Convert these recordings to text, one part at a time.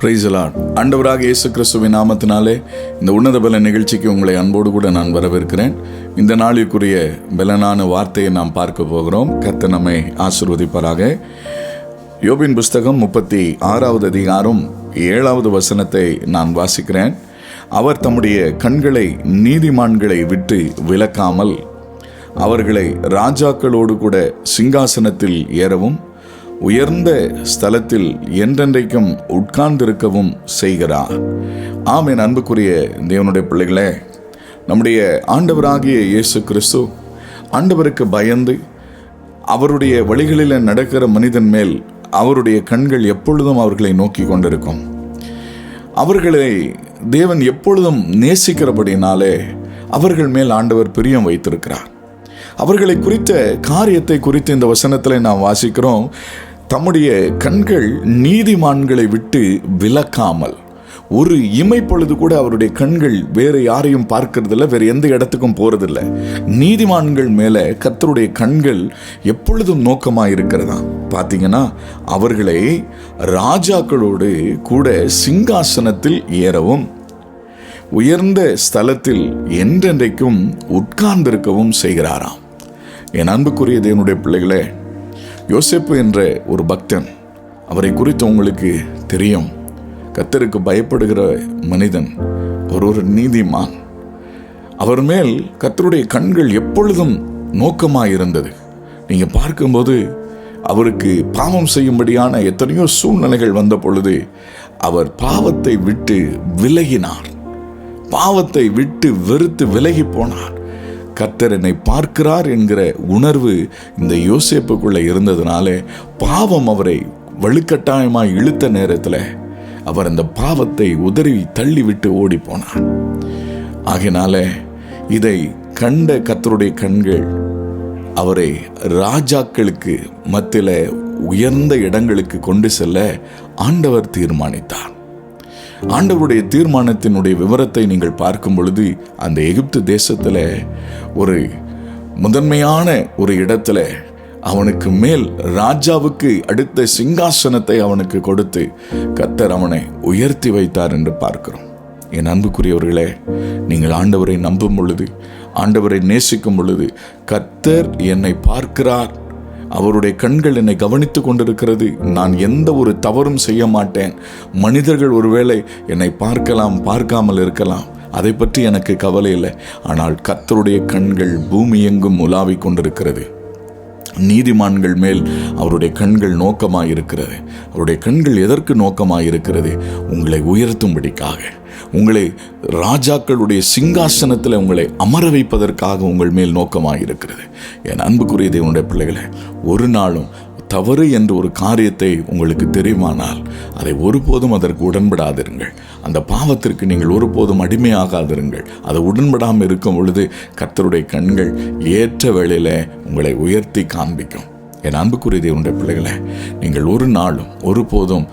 பிரைசலான் ஆண்டவராக இயேசு கிறிஸ்துவின் நாமத்தினாலே இந்த உன்னத பல நிகழ்ச்சிக்கு உங்களை அன்போடு கூட நான் வரவேற்கிறேன். இந்த நாளுக்குரிய பலனான வார்த்தையை நாம் பார்க்க போகிறோம். கத்த நம்மை ஆசிர்வதிப்பாராக. யோபின் புஸ்தகம் முப்பத்தி ஆறாவது அதிகாரம் ஏழாவது வசனத்தை நான் வாசிக்கிறேன். அவர் தம்முடைய கண்களை நீதிமான்களை விட்டு விலக்காமல் அவர்களை ராஜாக்களோடு கூட சிங்காசனத்தில் ஏறவும் உயர்ந்த ஸ்தலத்தில் என்றென்றைக்கும் உட்கார்ந்திருக்கவும் செய்கிறார் ஆம் என் அன்புக்குரிய தேவனுடைய பிள்ளைகளே நம்முடைய ஆண்டவராகிய இயேசு கிறிஸ்து ஆண்டவருக்கு பயந்து அவருடைய வழிகளில் நடக்கிற மனிதன் மேல் அவருடைய கண்கள் எப்பொழுதும் அவர்களை நோக்கி கொண்டிருக்கும். அவர்களை தேவன் எப்பொழுதும் நேசிக்கிறபடினாலே அவர்கள் மேல் ஆண்டவர் பிரியம் வைத்திருக்கிறார். அவர்களை குறித்த காரியத்தை குறித்து இந்த வசனத்தில் நாம் வாசிக்கிறோம். தம்முடைய கண்கள் நீதிமான்களை விட்டு விலக்காமல் ஒரு இமை பொழுது கூட அவருடைய கண்கள் வேறு யாரையும் பார்க்கறதில்ல வேறு எந்த இடத்துக்கும் போகிறதில்ல நீதிமான்கள் மேலே கத்தருடைய கண்கள் எப்பொழுதும் நோக்கமாக இருக்கிறதா பார்த்தீங்கன்னா அவர்களை ராஜாக்களோடு கூட சிங்காசனத்தில் ஏறவும் உயர்ந்த ஸ்தலத்தில் என்றென்றைக்கும் உட்கார்ந்திருக்கவும் செய்கிறாராம். என் அன்புக்குரிய தேவனுடைய பிள்ளைகளே யோசிப்பு என்ற ஒரு பக்தன் அவரை குறித்து உங்களுக்கு தெரியும். கத்தருக்கு பயப்படுகிற மனிதன் ஒரு ஒரு நீதிமான். அவர் மேல் கத்தருடைய கண்கள் எப்பொழுதும் நோக்கமாக இருந்தது நீங்கள் பார்க்கும்போது அவருக்கு பாவம் செய்யும்படியான எத்தனையோ சூழ்நிலைகள் வந்த பொழுது அவர் பாவத்தை விட்டு விலகினார். பாவத்தை விட்டு வெறுத்து விலகி போனார். கர்த்தர் என்னை பார்க்கிறார் என்கிற உணர்வு இந்த யோசிப்புக்குள்ளே இருந்ததுனாலே பாவம் அவரை வலுக்கட்டாயமாக இழுத்த நேரத்தில் அவர் அந்த பாவத்தை உதறி தள்ளிவிட்டு ஓடி போனார் ஆகினால இதை கண்ட கத்தருடைய கண்கள் அவரை ராஜாக்களுக்கு மத்தியில உயர்ந்த இடங்களுக்கு கொண்டு செல்ல ஆண்டவர் தீர்மானித்தார். ஆண்டவருடைய தீர்மானத்தினுடைய விவரத்தை நீங்கள் பார்க்கும் பொழுது அந்த எகிப்து தேசத்தில் ஒரு முதன்மையான ஒரு இடத்துல அவனுக்கு மேல் ராஜாவுக்கு அடுத்த சிங்காசனத்தை அவனுக்கு கொடுத்து கத்தர் அவனை உயர்த்தி வைத்தார் என்று பார்க்கிறோம். என் அன்புக்குரியவர்களே நீங்கள் ஆண்டவரை நம்பும் பொழுது ஆண்டவரை நேசிக்கும் பொழுது கத்தர் என்னை பார்க்கிறார் அவருடைய கண்கள் என்னை கவனித்து கொண்டிருக்கிறது. நான் எந்த ஒரு தவறும் செய்ய மாட்டேன். மனிதர்கள் ஒருவேளை என்னை பார்க்கலாம் பார்க்காமல் இருக்கலாம். அதை பற்றி எனக்கு கவலை இல்லை. ஆனால் கத்தருடைய கண்கள் பூமி எங்கும் உலாவிக் கொண்டிருக்கிறது. நீதிமான்கள் மேல் அவருடைய கண்கள் நோக்கமாக இருக்கிறது அவருடைய கண்கள் எதற்கு நோக்கமாக இருக்கிறது உங்களை உயர்த்தும்படிக்காக. உங்களை ராஜாக்களுடைய சிங்காசனத்தில் உங்களை அமர வைப்பதற்காக உங்கள் மேல் நோக்கமாக இருக்கிறது என் அன்புக்குரிய தேவனுடைய பிள்ளைகளை ஒரு நாளும் தவறு என்ற ஒரு காரியத்தை உங்களுக்கு தெரியுமானால் அதை ஒருபோதும் அதற்கு உடன்படாதிருங்கள். அந்த பாவத்திற்கு நீங்கள் ஒருபோதும் அடிமையாகாதிருங்கள். அதை உடன்படாமல் இருக்கும் பொழுது கர்த்தருடைய கண்கள் ஏற்ற வேளையில் உங்களை உயர்த்தி காண்பிக்கும். என் அன்புக்குரிய தேவனுடைய பிள்ளைகளை நீங்கள் ஒரு நாளும் ஒருபோதும்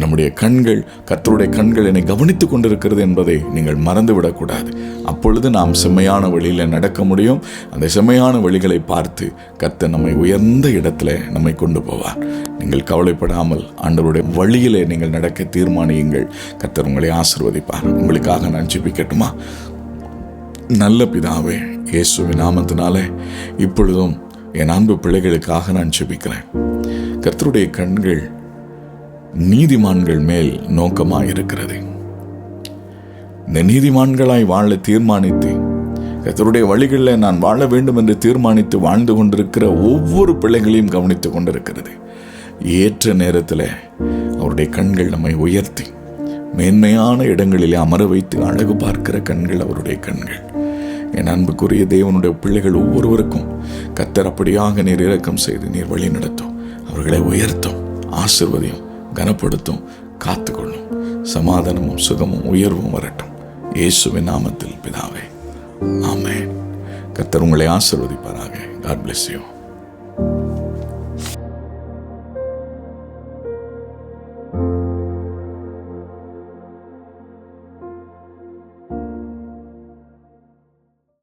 நம்முடைய கண்கள் கத்தருடைய கண்கள் என்னை கவனித்துக் கொண்டிருக்கிறது என்பதை நீங்கள் மறந்துவிடக்கூடாது. அப்பொழுது நாம் செம்மையான வழியில் நடக்க முடியும். அந்த செம்மையான வழிகளை பார்த்து கத்த நம்மை உயர்ந்த இடத்துல நம்மை கொண்டு போவார். நீங்கள் கவலைப்படாமல் ஆண்டவருடைய வழியிலே நீங்கள் நடக்க தீர்மானியுங்கள். கத்தர் உங்களை ஆசிர்வதிப்பார். உங்களுக்காக நான் ஜிபிக்கட்டுமா? நல்ல பிதாவே இயேசுவின் நாமத்தினாலே இப்பொழுதும் என் அன்பு பிள்ளைகளுக்காக நான் செபிக்கிறேன் கர்த்தருடைய கண்கள் நீதிமான்கள் மேல் நோக்கமாக இருக்கிறது இந்த நீதிமான்களாய் வாழ தீர்மானித்து கத்தருடைய வழிகளில் நான் வாழ வேண்டும் என்று தீர்மானித்து வாழ்ந்து கொண்டிருக்கிற ஒவ்வொரு பிள்ளைகளையும் கவனித்துக் கொண்டிருக்கிறது. ஏற்ற நேரத்தில் அவருடைய கண்கள் நம்மை உயர்த்தி மேன்மையான இடங்களிலே அமர வைத்து அழகு பார்க்கிற கண்கள் அவருடைய கண்கள். என் அன்புக்குரிய தேவனுடைய பிள்ளைகள் ஒவ்வொருவருக்கும் கத்தர் அப்படியாக நீர் இறக்கம் செய்து நீர் வழி நடத்தும். அவர்களை உயர்த்தும் ஆசிர்வதியும் கனப்படுத்தும் காத்துக்கொள்ளும். சமாதானமும் சுகமும் உயர்வும் வரட்டும். இயேசுவின் நாமத்தில் பிதாவே. ஆமே கத்தர் உங்களை ஆசிர்வதிப்பாராக. God bless you